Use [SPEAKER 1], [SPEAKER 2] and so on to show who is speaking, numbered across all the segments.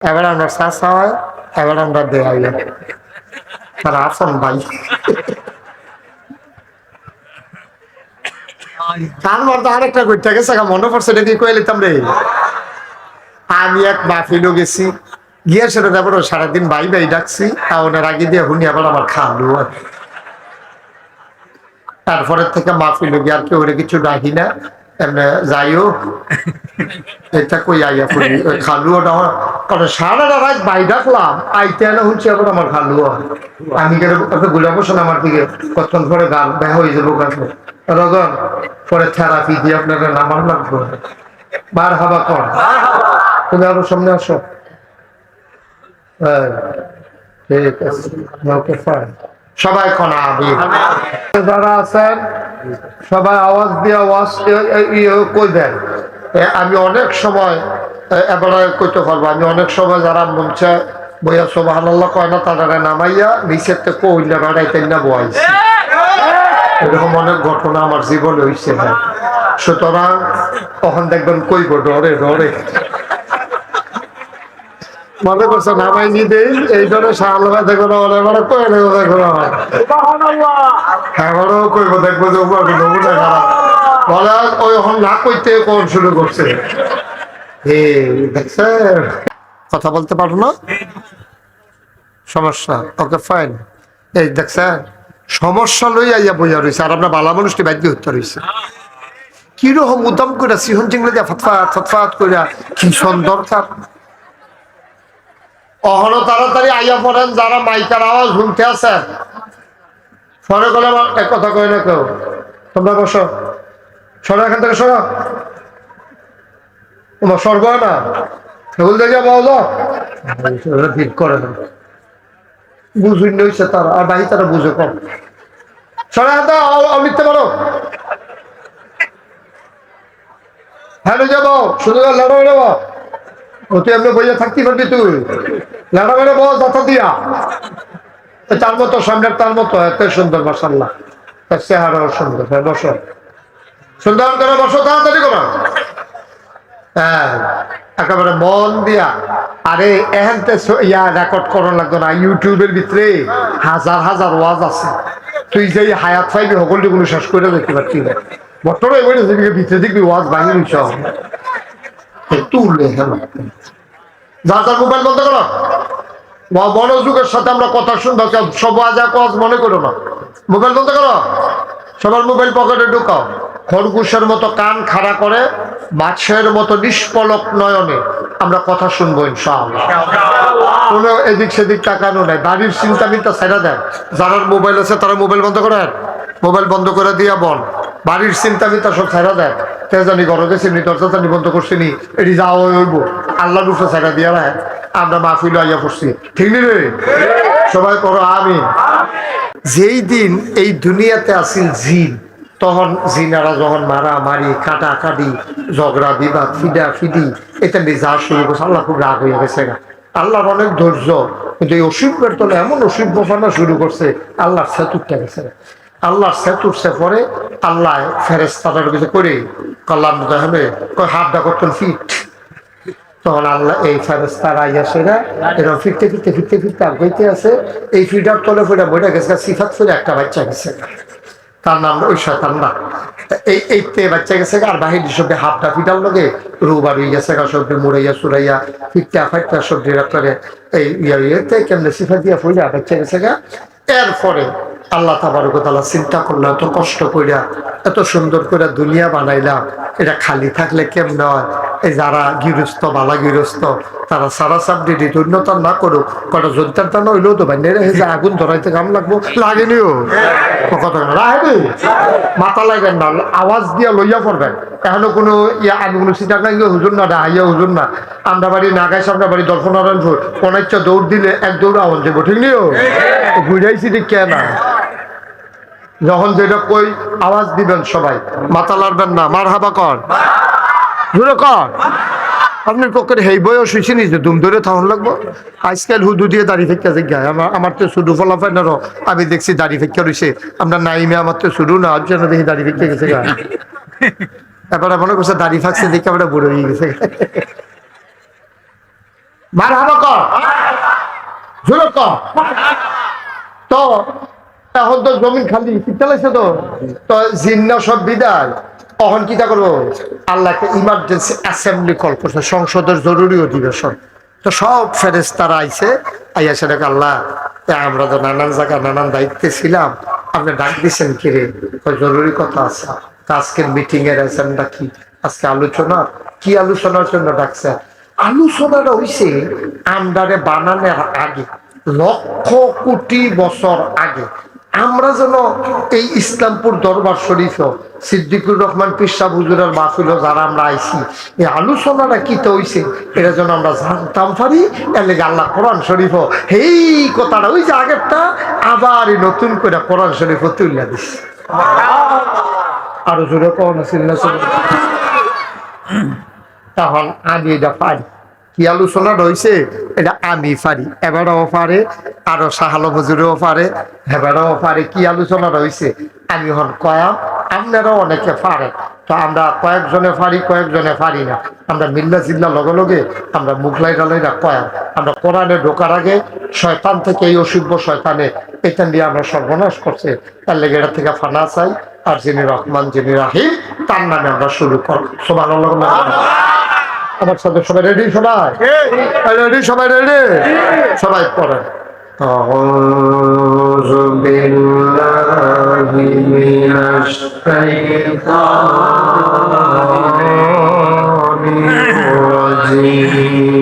[SPEAKER 1] এবার আমরা হয় এবার আমরা আসন ভাই। তারপর তো আরেকটা গেছে মনে পড়ছে কয়ে লিতাম রে। আমি এক মাহফিলও গেছি, গিয়ে সেটা তারপর সারাদিন বাই বাই ডাকছি আর ওনার আগে দিয়ে হুনি আবার আমার খাওয়ালো তারপরের থেকে মাহফিল গিয়ে আর কেউ কিছু ডাকি না। এমনি যাইও। এটা কই আইয়া করি খালুও না কারণ সারা রাত বাই ডাকলাম, আইতে না হচ্ছে আবার আমার খালুও আমি কেন একটা গুলা বসুন আমার দিকে। কতক্ষণ পরে গান দেখা হয়ে যাব গান। রগন, পরে থেরাপি দিয়ে আপনাকে নামার লাগবে। বার হাবা কর। তুমি আরও সামনে আসো। ঠিক আছে। ওকে ফাইন সবাই কনা যারা আছেন সবাই আওয়াজ দিয়ে আওয়াজ ইয়ে কইবেন এ, আমি অনেক সময় এবারে কইতে পারব আমি অনেক সময় যারা মঞ্চে বইয়া সোবাহান কয় না তারা নামাইয়া নিচের থেকে কইলে বেড়াইতে না বয়াইছে। এরকম অনেক ঘটনা আমার জীবনে হয়েছে হ্যাঁ সুতরাং তখন দেখবেন কইব ডরে ডরে। মনে করছে নামাই নি দেই এই ধরে সালবা দেখো না অনেক বড় কই দেখো দেখো না? এবারও কইব দেখব যে উপর নমুনা খারাপ। বলে ওই এখন না কইতে কোন শুরু করছে? এ দেখছে কথা বলতে পারো না? সমস্যা, ওকে ফাইন এই, দেখছেন? সমস্যা লই আইয়া বইয়া রয়েছে আর আপনার বালা মানুষটি বাধ্য হতে রয়েছে কীরকম উদম করে সিহন চিংড়ি দিয়া ফতফাত ফতফাত করে কি দরকার অহনো তাড়াতাড়ি আইয়া পড়েন যারা মাইকার আওয়াজ শুনতে আছেন ফোনে করলে এক কথা কয় না কেউ। তোমরা বসো। সরো এখান থেকে সরো। তোমার স্বর্গ না? সেগুলো দেখে বলো। ভিড় করে না। বুঝুন নইছে তারা আর বাহি তারা বুঝে কম। সরে হাতে অমিতে পারো হ্যাঁ যাব শুধু লড়ো বেড়াবো ও তুই এমনি বইয়া থাকতে পারবি তুই। দিয়া। তার মতো তার মতো, এত সুন্দর মাসাল্লাহ তার চেহারাও সুন্দর হ্যাঁ বসো। সুন্দর করে বসো, তাড়াতাড়ি করো। হ্যাঁ একেবারে মন দিয়া। আরে, এহেনতে ইয়া রেকর্ড করার লাগতো না, ইউটিউবের ভিতরে হাজার হাজার ওয়াজ আছে। তুই যে হায়াত পাইবি সকলটি কোনো শেষ করে দেখতে পারছি না। বর্তমানে ভিতরে দেখবি ওয়াজ বাহিনী নিচ্ছ তুললে হ্যাঁ যা তার মোবাইল বন্ধ করো। মনোযোগের সাথে আমরা কথা শুনব সব আজা কজ মনে করো না। মোবাইল বন্ধ করো। সবার মোবাইল পকেটে ঢুকাও। খরগোশের মতো কান খাড়া করে, মাছের মতো নিষ্পলক নয়নে আমরা কথা শুনব ইনশাআল্লাহ। কোনো এদিক সেদিক তাকানো নাই। বাড়ির চিন্তা মিন্তা ছেড়ে দেন। যারা মোবাইল আছে, তারা মোবাইল বন্ধ করেন। মোবাইল বন্ধ করে দিয়া বল বাড়ির চিন্তা মিন্তা সব ছেড়ে দেন। তে জানি ঘর গেছি নি দরজা জানি বন্ধ করছি নি। এটি যাওয়া হইব। আল্লাহ রূপে ছেড়ে দিয়া রাখ আমরা মাহফিল আইয়া পড়ছি। ঠিক নি রে? সবাই করো আমি যেই দিন এই দুনিয়াতে আসিল জিন, তখন জিনারা যখন মারা মারি কাটা কাটি ঝগড়া, বিবাদ ফিডা ফিডি এটা নিয়ে যা শুরু করছে আল্লাহ খুব রাগ হয়ে গেছে গা। আল্লাহর অনেক ধৈর্য, কিন্তু এই অসুখের তলে এমন অসুখ বসানো শুরু করছে, আল্লাহর সেতুরটা গেছে। আল্লাহর সেতুরছে পরে আল্লাহ ফেরেস তাদের কিছু করে কল্যাণ হবে হাতটা করতেন ফিট? তখন আল্লাহ এই ফেরস্তারা আইয়াছেরা এরকম ফিরতে ফিরতে ফিরতে ফিরতে আগাইতে আছে এই ফিডার তলে ফিডা বইটা গেছে সিফাত ফিরে একটা বাচ্চা গেছে তার নাম ওই শয়তান না। এই এই তে বাচ্চা গেছে আর বাহির সবজি হাফটা ফিটার লগে রুবার হয়ে গেছে গা, সবজি মুড়াইয়া সুরাইয়া ফিরটা ফাইটটা সবজি রাখলে এই ইয়া, ইয়েতে কেমনে সিফা দিয়া ফুইরা বাচ্চা গেছে গা। এরপরে আল্লাহ তাবারকতালা চিন্তা করল, এত কষ্ট কইরা, এত সুন্দর করে দুনিয়া বানাইলাম এটা খালি থাকলে কেমন হয় এই যারা গৃহস্থ, বালা গৃহস্থ, তারা সারা দিদি উন্নতন না করুক কটা যোদ্ধার টান হইলেও তো রেখে যে আগুন ধরাইতে কাম লাগবো লাগেনিও কথা না মাথা লাগেন না, আওয়াজ দিয়া লইয়া পড়বেন। এখনও কোনো ইয়া, আমি কোনো সিটা কাঙ্গে হুজুর না ডাহাইয়া হুজুর না। আমরা বাড়ি নাগাই সামনে বাড়ি দর্শন নারায়ণপুর অনেকটা দৌড় দিলে এক দৌড় আওয়াজ যাব ঠিক নিও বুঝাইছি ঠিক কে না। যখন যেটা কই, আওয়াজ দিবেন সবাই। মাথা লাড়বেন না মার হাবা কর। জোরে কর। আপনার পক্ষে হেই বয়স হয়েছে নি যে দুম ধরে থাকুন লাগবো। আজকাল হুদু দিয়ে দাড়ি ফেকা জিজ্ঞায় আমার আমার তো শুধু ফলাফাইনারও আমি দেখছি দাড়ি ফেকা রয়েছে আমরা নাইমে আমার তো শুরু না আর জন্য দেখি দাড়ি ফেকে গেছে গা। এবার মনে করছে দাড়ি ফাঁকছে দেখে আমরা বুড়ো হয়ে গেছে। মার হাবা কর। তো এখন তো জমিন খালি শীতকালেছে তো? তো জিন্ন সব বিদায়। তখন কি করব? আল্লাহকে ইমার্জেন্সি অ্যাসেম্বলি কল করছে, সংসদের জরুরি অধিবেশন। তো সব ফেরেস তারা আইছে, আইয়া সেটাকে আল্লাহ আমরা তো নানান জায়গায় নানান দায়িত্বে ছিলাম। আপনি ডাক দিচ্ছেন কি রে? জরুরি কথা আছে। আজকের মিটিং এর এজেন্ডা কি? আজকে আলোচনা? কি আলোচনার জন্য ডাকছে? আলোচনাটা হইছে আন্ডারে বানানোর আগে, লক্ষ কোটি বছর আগে আমরা যেন এই ইসলামপুর দরবার শরীফ, সিদ্দিকুর রহমান পিসা বুজুরের মাহফিল যারা আমরা আইছি, এই আলোচনাটা কি তো হইছে? এটা যেন আমরা জানতাম পারি, এর লেগে আল্লাহ কোরআন শরীফ এই কথাটা ওই যে আগেরটা, আবার নতুন করে কোরআন শরীফ তুলিয়া দিচ্ছে আরও জোরে কোন তখন আমি এটা পারি। কি আলোচনা রয়েছে এটা আমি পারি, এবারও পারে, আরও সাহালো মজুরেও পারে হেবারও পারে, কি আলোচনা রয়েছে আমি হন কয়াম, আপনারাও অনেকে পারে তো আমরা কয়েকজনে পারি কয়েকজনে পারি না। আমরা মিল্লা জিল্লা লগে লগে আমরা মুখলাই ডালাইরা কয়াম। আমরা কোরআনে ঢোকার আগে শয়তান থেকে এই অসুভ্য শয়তানে এটা নিয়ে আমরা সর্বনাশ করছে। তার লেগে এটা থেকে ফানা চাই। আর যিনি রহমান, যিনি রাহিম, তার নামে আমরা শুরু করব। সবার আমার সাথে সবাই রেডি সবাই রেডি সবাই রেডি সবাই পড়েন أعوذ بالله من الشيطان الرجيم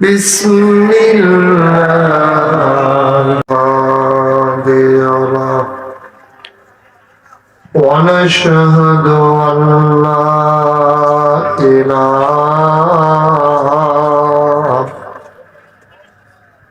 [SPEAKER 1] بسم الله الرحمن ونشهد أن لا